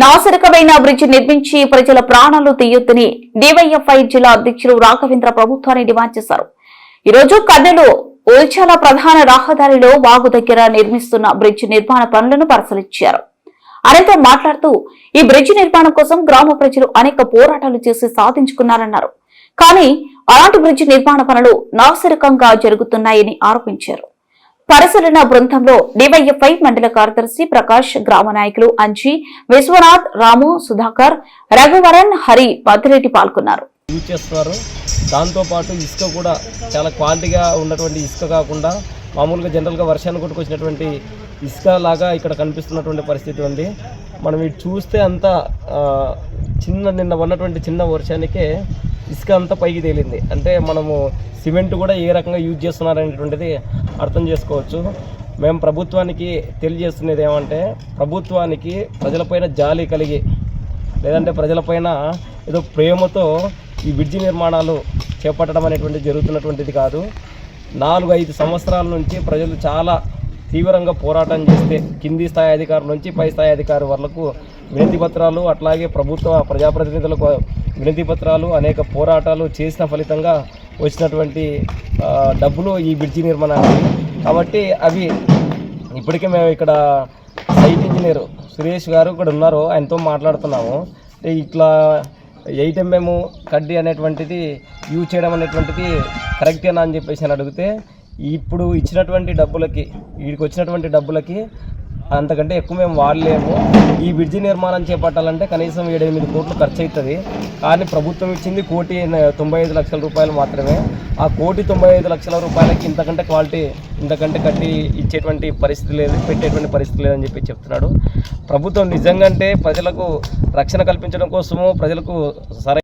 నాసరికమైన bridge నిర్మించి ప్రజల ప్రాణాలు తీయొద్దని డివైఎఫ్ఐ జిల్లా అధ్యక్షులు రాఘవేంద్ర ప్రభుత్వాన్ని డిమాండ్ చేశారు. ఈ రోజు కర్నూలు ఉల్చాల ప్రధాన రహదారిలో వాగు దగ్గర నిర్మిస్తున్న బ్రిడ్జి నిర్మాణ పనులను పరిశీలించారు. అనంతరం మాట్లాడుతూ ఈ బ్రిడ్జి నిర్మాణం కోసం గ్రామ ప్రజలు అనేక పోరాటాలు చేసి సాధించుకున్నారన్నారు. కానీ అలాంటి బ్రిడ్జి నిర్మాణ పనులు నాసరికంగా జరుగుతున్నాయని ఆరోపించారు. పరిశీలన బృందంలో డివైఎఫ్ఐ మండల కార్యదర్శి ప్రకాష్ గ్రామ నాయకులు అంజీ విశ్వనాథ్ రాము సుధాకర్ రఘువరన్ హరి పతిరెడ్డి పాల్గొన్నారు. యూజ్ చేస్తున్నారు. దాంతోపాటు ఇసుక కూడా చాలా క్వాలిటీగా ఉన్నటువంటి ఇసుక కాకుండా మామూలుగా జనరల్గా వర్షాన్ని కొట్టుకొచ్చినటువంటి ఇసుక లాగా ఇక్కడ కనిపిస్తున్నటువంటి పరిస్థితి ఉంది. మనం ఇటు చూస్తే అంతా చిన్న నిన్న ఉన్నటువంటి చిన్న వర్షానికే ఇసుక అంతా పైకి తేలింది. అంటే మనము సిమెంట్ కూడా ఏ రకంగా యూజ్ చేస్తున్నారనేటువంటిది అర్థం చేసుకోవచ్చు. మేము ప్రభుత్వానికి తెలియజేస్తున్నది ఏమంటే ప్రభుత్వానికి ప్రజలపైన జాలి కలిగి లేదంటే ప్రజలపైన ఏదో ప్రేమతో ఈ బ్రిడ్జి నిర్మాణాలు చేపట్టడం అనేటువంటి జరుగుతున్నటువంటిది కాదు. నాలుగు ఐదు సంవత్సరాల నుంచి ప్రజలు చాలా తీవ్రంగా పోరాటం చేస్తే కింది స్థాయి అధికారుల నుంచి పై స్థాయి అధికారి వరకు వినతి పత్రాలు అట్లాగే ప్రభుత్వ ప్రజాప్రతినిధులకు వినతి పత్రాలు అనేక పోరాటాలు చేసిన ఫలితంగా వచ్చినటువంటి డబ్బులు ఈ బ్రిడ్జి నిర్మాణానికి. కాబట్టి అవి ఇప్పటికే మేము ఇక్కడ సైట్ ఇంజనీర్ సురేష్ గారు ఇక్కడ ఉన్నారు ఆయనతో మాట్లాడుతున్నాము. అంటే ఇట్లా ఎయిట్ ఎంఎం కడ్డీ అనేటువంటిది యూజ్ చేయడం అనేటువంటిది కరెక్టేనా అని చెప్పేసి అని అడిగితే ఇప్పుడు ఇచ్చినటువంటి డబ్బులకి వీడికి వచ్చినటువంటి డబ్బులకి అంతకంటే ఎక్కువ మేము వాడలేము. ఈ బ్రిడ్జి నిర్మాణం చేపట్టాలంటే కనీసం ఏడెనిమిది కోట్లు ఖర్చు అవుతుంది కానీ ప్రభుత్వం ఇచ్చింది కోటి తొంభై ఐదు లక్షల రూపాయలు మాత్రమే. ఆ కోటి తొంభై ఐదు లక్షల రూపాయలకి ఇంతకంటే క్వాలిటీ ఇంతకంటే కట్టి ఇచ్చేటువంటి పరిస్థితి లేదు పెట్టేటువంటి పరిస్థితి లేదని చెప్పి చెప్తున్నాడు. ప్రభుత్వం నిజంగా ప్రజలకు రక్షణ కల్పించడం కోసము ప్రజలకు సరైన